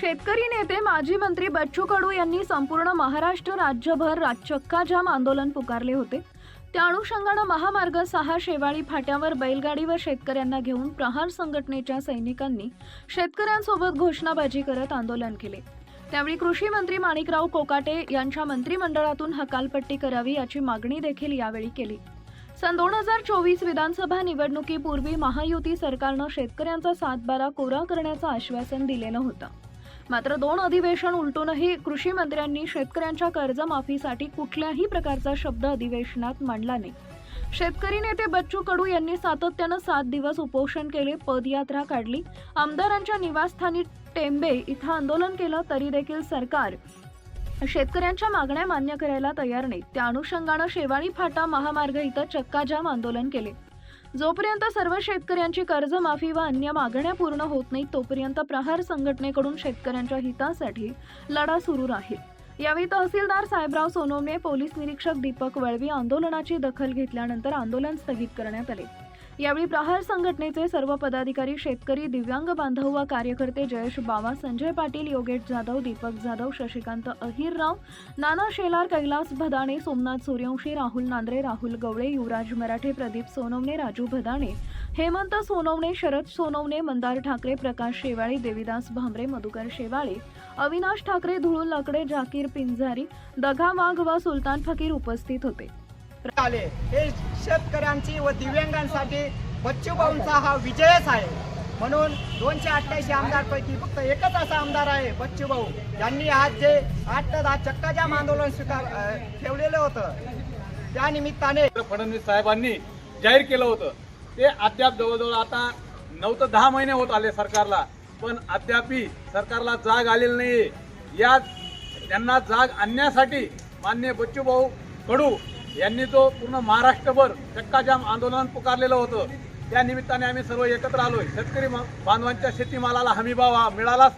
शेतकरी नेते माजी मंत्री बच्चू कडू यांनी संपूर्ण महाराष्ट्र राज्यभर चक्काजाम आंदोलन पुकारले होते. त्या अनुषंगानं महामार्ग सहा शेवाळी फाट्यावर बैलगाडी व शेतकऱ्यांना घेऊन प्रहार संघटनेच्या सैनिकांनी शेतकऱ्यांसोबत घोषणाबाजी करत आंदोलन केले. त्यावेळी कृषी मंत्री माणिकराव कोकाटे यांच्या मंत्रिमंडळातून हकालपट्टी करावी याची मागणी देखील यावेळी केली. सन दोन हजार चोवीस विधानसभा निवडणुकीपूर्वी महायुती सरकारनं शेतकऱ्यांचा सातबारा कोरा करण्याचं आश्वासन दिलेलं होतं. मात्र दोन अधिवेशन उलटूनही कृषी मंत्र्यांनी शेतकऱ्यांच्या कर्जमाफीसाठी कुठल्याही प्रकारचा शब्द अधिवेशनात मांडला नाही. शेतकरी नेते बच्चू कडू यांनी सातत्यानं सात दिवस उपोषण केले पदयात्रा काढली. आमदारांच्या निवासस्थानी टेंबे इथं आंदोलन केलं तरी देखील सरकार शेतकऱ्यांच्या मागण्या मान्य करायला तयार नाही. त्या अनुषंगानं शेवाळी फाटा महामार्ग इथं चक्काजाम आंदोलन केले. जोपर्यंत सर्व शेतकऱ्यांची कर्जमाफी व अन्य मागण्या पूर्ण होत नाहीत तोपर्यंत प्रहार संघटनेकडून शेतकऱ्यांच्या हितासाठी लढा सुरू राहील. यावेळी तहसीलदार साहेबराव सोनवणे पोलीस निरीक्षक दीपक वळवी आंदोलनाची दखल घेतल्यानंतर आंदोलन स्थगित करण्यात आले. यावेळी प्रहार संघटनेचे सर्व पदाधिकारी शेतकरी दिव्यांग बांधव व कार्यकर्ते जयेश बावा संजय पाटील योगेश जाधव दीपक जाधव शशिकांत अहिरराव नाना शेलार कैलास भदाणे सोमनाथ सूर्यवंशी राहुल नांद्रे राहुल गवळे युवराज मराठे प्रदीप सोनवणे राजू भदाणे हेमंत सोनवणे शरद सोनवणे मंदार ठाकरे प्रकाश शेवाळे देविदास भांबरे मधुकर शेवाळे अविनाश ठाकरे धुळू लकडे जाकीर पिंजारी दघा वाघ व सुलतान फकीर उपस्थित होते. आले हे शेतकऱ्यांची व दिव्यांगांसाठी बच्चूभाऊंचा हा विजयच आहे. म्हणून दोनशे अठ्ठ्याऐंशी आमदारपैकी फक्त एकच असा आमदार आहे बच्चूभाऊ यांनी आज जे आठ ते दहा चक्काजाम आंदोलन स्वीकार ठेवलेलं होतं. त्या निमित्ताने फडणवीस साहेबांनी जाहीर केलं होतं. ते अद्याप जवळजवळ आता नऊ ते दहा महिने होत आले सरकारला. पण अद्यापही सरकारला जाग आलेली नाहीये. या त्यांना जाग आणण्यासाठी मान्य बच्चूभाऊ कडू यांनी जो पूर्ण महाराष्ट्रभर चक्काजाम आंदोलन पुकारलेलं होतं त्या निमित्ताने आम्ही सर्व एकत्र आलोय. शेतकरी मा- बांधवांच्या शेतीमालाला हमीभाव हा मिळालाच